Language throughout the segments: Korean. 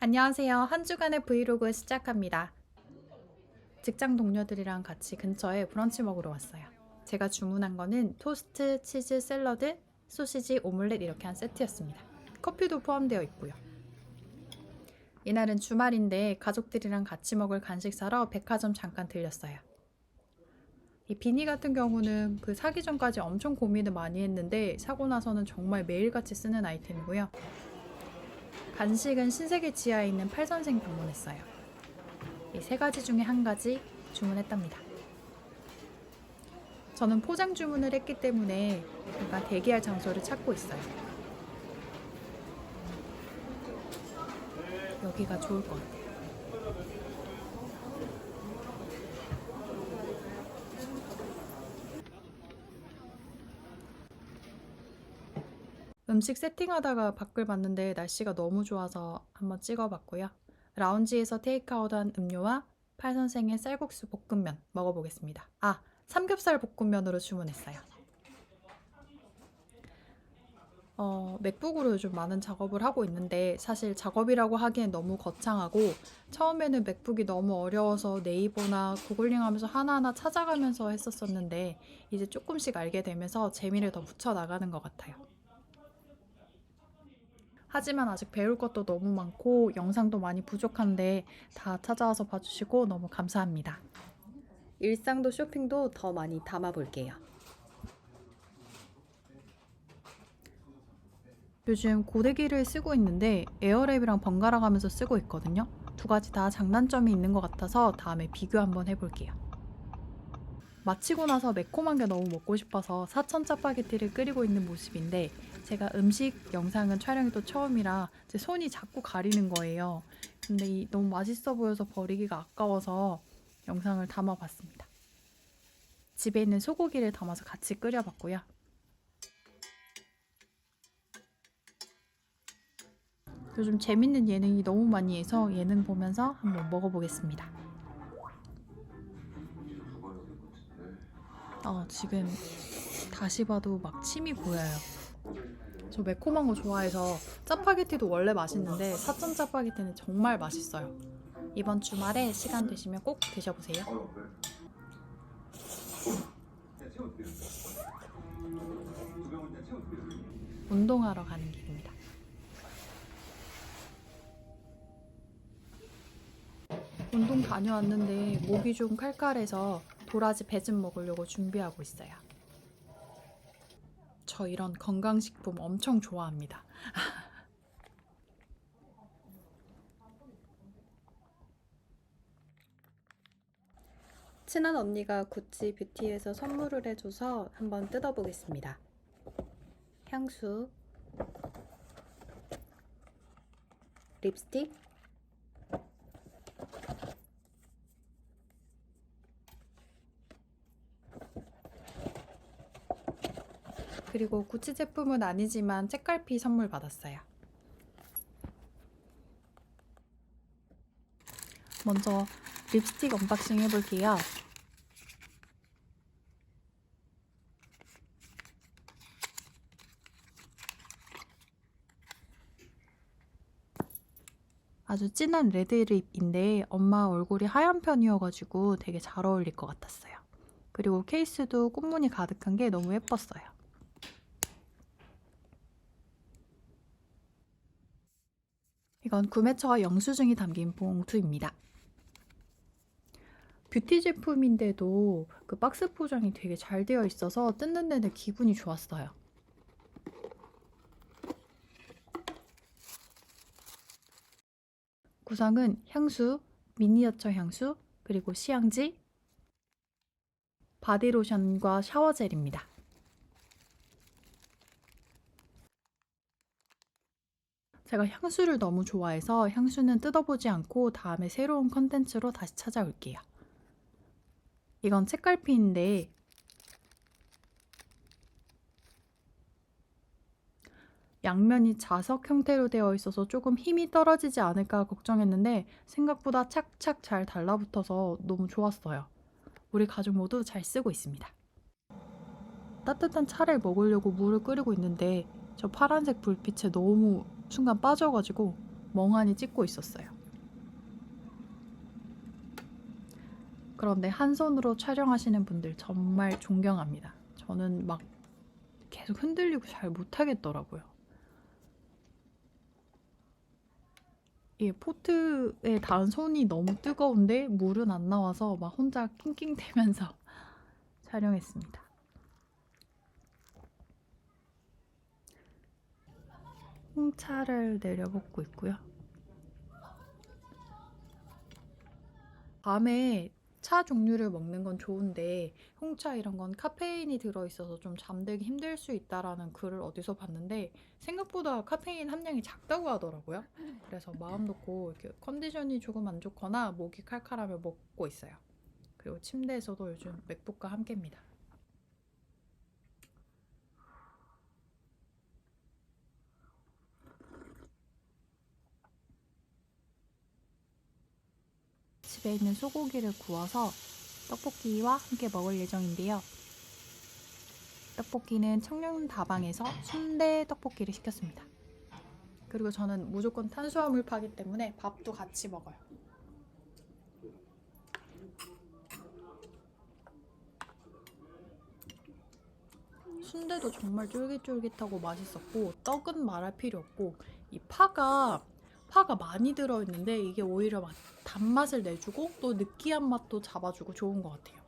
안녕하세요. 한 주간의 브이로그 시작합니다. 직장 동료들이랑 같이 근처에 브런치 먹으러 왔어요. 제가 주문한 거는 토스트, 치즈, 샐러드, 소시지, 오믈렛 이렇게 한 세트였습니다. 커피도 포함되어 있고요. 이날은 주말인데 가족들이랑 같이 먹을 간식 사러 백화점 잠깐 들렸어요. 이 비니 같은 경우는 그 사기 전까지 엄청 고민을 많이 했는데 사고 나서는 정말 매일같이 쓰는 아이템이고요. 간식은 신세계 지하에 있는 팔선생 방문했어요. 이 세 가지 중에 한 가지 주문했답니다. 저는 포장 주문을 했기 때문에 잠깐 대기할 장소를 찾고 있어요. 여기가 좋을 것 같아요. 음식 세팅하다가 밖을 봤는데 날씨가 너무 좋아서 한번 찍어봤고요. 라운지에서 테이크아웃한 음료와 팔 선생의 쌀국수 볶음면 먹어보겠습니다. 아, 삼겹살 볶음면으로 주문했어요. 어, 맥북으로 요즘 많은 작업을 하고 있는데 사실 작업이라고 하기엔 너무 거창하고 처음에는 맥북이 너무 어려워서 네이버나 구글링 하면서 하나하나 찾아가면서 했었었는데 이제 조금씩 알게 되면서 재미를 더 붙여 나가는 것 같아요. 하지만 아직 배울 것도 너무 많고 영상도 많이 부족한데 다 찾아와서 봐주시고 너무 감사합니다. 일상도 쇼핑도 더 많이 담아볼게요. 요즘 고데기를 쓰고 있는데 에어랩이랑 번갈아 가면서 쓰고 있거든요. 두 가지 다 장단점이 있는 것 같아서 다음에 비교 한번 해볼게요. 마치고 나서 매콤한 게 너무 먹고 싶어서 사천 짜파게티를 끓이고 있는 모습인데 제가 음식 영상은 촬영이 또 처음이라 제 손이 자꾸 가리는 거예요. 근데 이 너무 맛있어 보여서 버리기가 아까워서 영상을 담아봤습니다. 집에 있는 소고기를 담아서 같이 끓여봤고요. 요즘 재밌는 예능이 너무 많이 해서 예능 보면서 한번 먹어보겠습니다. 어, 지금 다시 봐도 막 침이 보여요. 저 매콤한 거 좋아해서 짜파게티도 원래 맛있는데 사천 짜파게티는 정말 맛있어요. 이번 주말에 시간 되시면 꼭 드셔보세요. 운동하러 가는 길입니다. 운동 다녀왔는데 목이 좀 칼칼해서 도라지 배즙 먹으려고 준비하고 있어요. 저 이런 건강식품 엄청 좋아합니다. 친한 언니가 구찌 뷰티에서 선물을 해줘서 한번 뜯어보겠습니다. 향수, 립스틱, 그리고 구찌 제품은 아니지만 책갈피 선물 받았어요. 먼저 립스틱 언박싱 해볼게요. 아주 진한 레드립인데 엄마 얼굴이 하얀 편이어가지고 되게 잘 어울릴 것 같았어요. 그리고 케이스도 꽃무늬 가득한 게 너무 예뻤어요. 이건 구매처와 영수증이 담긴 봉투입니다. 뷰티 제품인데도 그 박스 포장이 되게 잘 되어 있어서 뜯는 내내 기분이 좋았어요. 구성은 향수, 미니어처 향수, 그리고 시향지, 바디로션과 샤워젤입니다. 제가 향수를 너무 좋아해서 향수는 뜯어보지 않고 다음에 새로운 컨텐츠로 다시 찾아올게요. 이건 책갈피인데 양면이 자석 형태로 되어 있어서 조금 힘이 떨어지지 않을까 걱정했는데 생각보다 착착 잘 달라붙어서 너무 좋았어요. 우리 가족 모두 잘 쓰고 있습니다. 따뜻한 차를 먹으려고 물을 끓이고 있는데 저 파란색 불빛에 너무 순간 빠져가지고 멍하니 찍고 있었어요. 그런데 한 손으로 촬영하시는 분들 정말 존경합니다. 저는 막 계속 흔들리고 잘 못하겠더라고요. 이 포트에 닿은 손이 너무 뜨거운데 물은 안 나와서 막 혼자 낑낑대면서 촬영했습니다. 홍차를 내려볶고 있고요. 밤에 차 종류를 먹는 건 좋은데 홍차 이런 건 카페인이 들어있어서 좀 잠들기 힘들 수 있다라는 글을 어디서 봤는데 생각보다 카페인 함량이 작다고 하더라고요. 그래서 마음 놓고 이렇게 컨디션이 조금 안 좋거나 목이 칼칼하면 먹고 있어요. 그리고 침대에서도 요즘 맥북과 함께입니다. 집에 있는 소고기를 구워서 떡볶이와 함께 먹을 예정인데요. 떡볶이는 청년다방에서 순대 떡볶이를 시켰습니다. 그리고 저는 무조건 탄수화물 파기 때문에 밥도 같이 먹어요. 순대도 정말 쫄깃쫄깃하고 맛있었고 떡은 말할 필요 없고 이 파가 파가 많이 들어있는데 이게 오히려 막 단맛을 내주고 또 느끼한 맛도 잡아주고 좋은 것 같아요.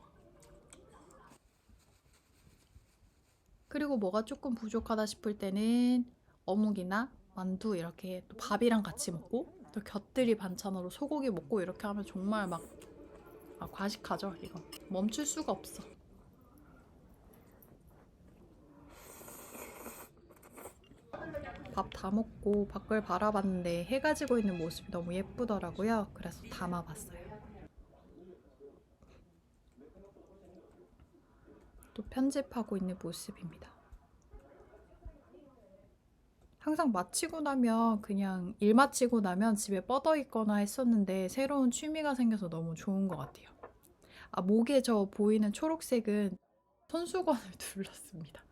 그리고 뭐가 조금 부족하다 싶을 때는 어묵이나 만두 이렇게 또 밥이랑 같이 먹고 또 곁들이 반찬으로 소고기 먹고 이렇게 하면 정말 막 아, 과식하죠 이거 멈출 수가 없어. 밥 다 먹고 밖을 바라봤는데 해가 지고 있는 모습이 너무 예쁘더라고요. 그래서 담아봤어요. 또 편집하고 있는 모습입니다. 항상 마치고 나면 그냥 일 마치고 나면 집에 뻗어 있거나 했었는데 새로운 취미가 생겨서 너무 좋은 것 같아요. 아, 목에 저 보이는 초록색은 손수건을 둘렀습니다.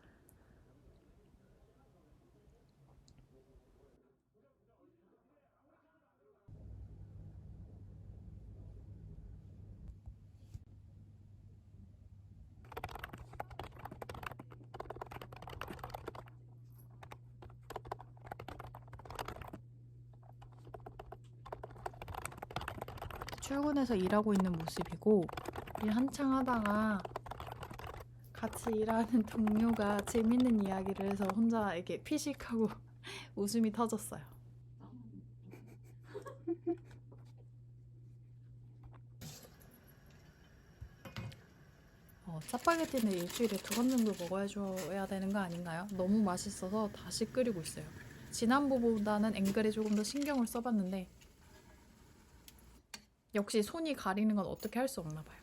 출근해서 일하고 있는 모습이고 일 한창 하다가 같이 일하는 동료가 재밌는 이야기를 해서 혼자 이렇게 피식하고 웃음이 터졌어요. 어, 짜파게티는 일주일에 두 번 정도 먹어줘야 되는 거 아닌가요? 너무 맛있어서 다시 끓이고 있어요. 지난번보다는 앵글에 조금 더 신경을 써봤는데 역시 손이 가리는 건 어떻게 할 수 없나 봐요.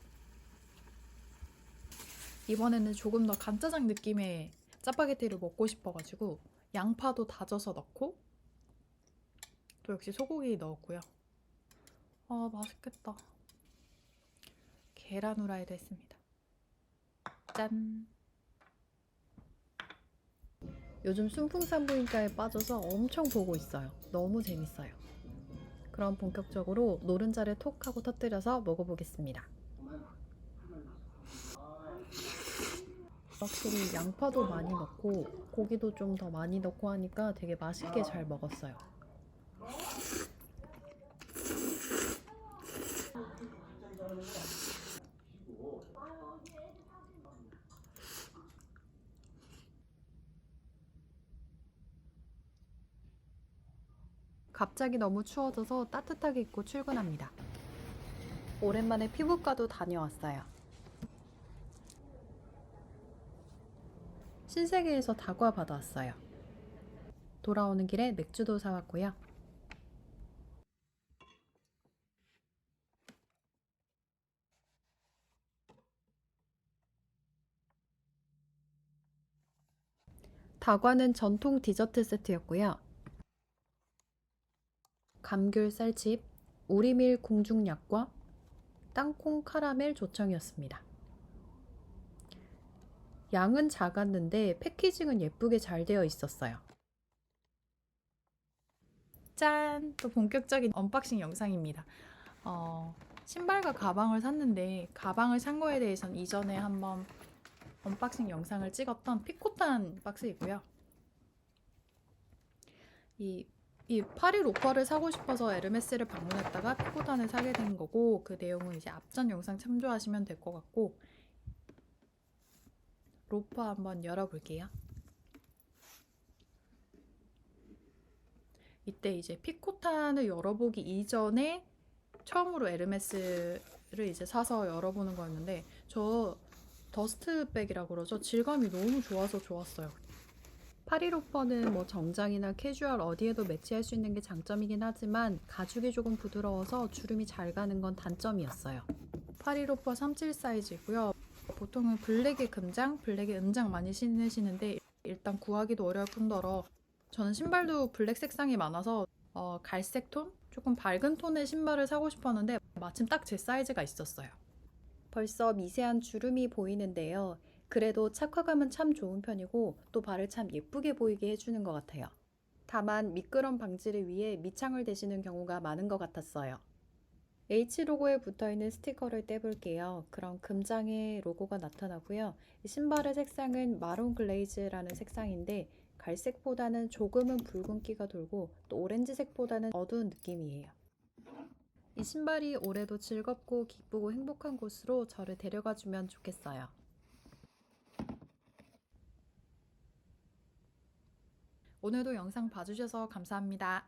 이번에는 조금 더 간짜장 느낌의 짜파게티를 먹고 싶어가지고 양파도 다져서 넣고 또 역시 소고기 넣었고요. 아 맛있겠다. 계란 후라이도 했습니다. 짠. 요즘 순풍산부인과에 빠져서 엄청 보고 있어요. 너무 재밌어요. 그럼 본격적으로 노른자를 톡 하고 터뜨려서 먹어보겠습니다. 확실히 양파도 많이 넣고 고기도 좀 더 많이 넣고 하니까 되게 맛있게 잘 먹었어요. 갑자기 너무 추워져서 따뜻하게 입고 출근합니다. 오랜만에 피부과도 다녀왔어요. 신세계에서 다과 받아왔어요. 돌아오는 길에 맥주도 사왔고요. 다과는 전통 디저트 세트였고요. 감귤 쌀칩, 오리밀 공중약과 땅콩 카라멜 조청이었습니다. 양은 작았는데 패키징은 예쁘게 잘 되어 있었어요. 짠! 또 본격적인 언박싱 영상입니다. 어, 신발과 가방을 샀는데 가방을 산 거에 대해서는 이전에 한번 언박싱 영상을 찍었던 피코탄 박스이고요. 이, 이 파리 로퍼를 사고 싶어서 에르메스를 방문했다가 피코탄을 사게 된 거고 그 내용은 이제 앞전 영상 참조하시면 될 것 같고 로퍼 한번 열어볼게요. 이때 이제 피코탄을 열어보기 이전에 처음으로 에르메스를 이제 사서 열어보는 거였는데 저 더스트백이라고 그러죠. 질감이 너무 좋아서 좋았어요. 파리로퍼는 뭐 정장이나 캐주얼 어디에도 매치할 수 있는 게 장점이긴 하지만 가죽이 조금 부드러워서 주름이 잘 가는 건 단점이었어요. 파리로퍼 37 사이즈고요. 보통은 블랙의 금장, 블랙의 은장 많이 신으시는데 일단 구하기도 어려울 뿐더러 저는 신발도 블랙 색상이 많아서 어, 갈색 톤? 조금 밝은 톤의 신발을 사고 싶었는데 마침 딱 제 사이즈가 있었어요. 벌써 미세한 주름이 보이는데요. 그래도 착화감은 참 좋은 편이고 또 발을 참 예쁘게 보이게 해주는 것 같아요. 다만 미끄럼 방지를 위해 밑창을 대시는 경우가 많은 것 같았어요. H 로고에 붙어 있는 스티커를 떼볼게요. 그럼 금장에 로고가 나타나고요. 이 신발의 색상은 마론 글레이즈라는 색상인데 갈색보다는 조금은 붉은기가 돌고 또 오렌지색보다는 어두운 느낌이에요. 이 신발이 올해도 즐겁고 기쁘고 행복한 곳으로 저를 데려가 주면 좋겠어요. 오늘도 영상 봐주셔서 감사합니다.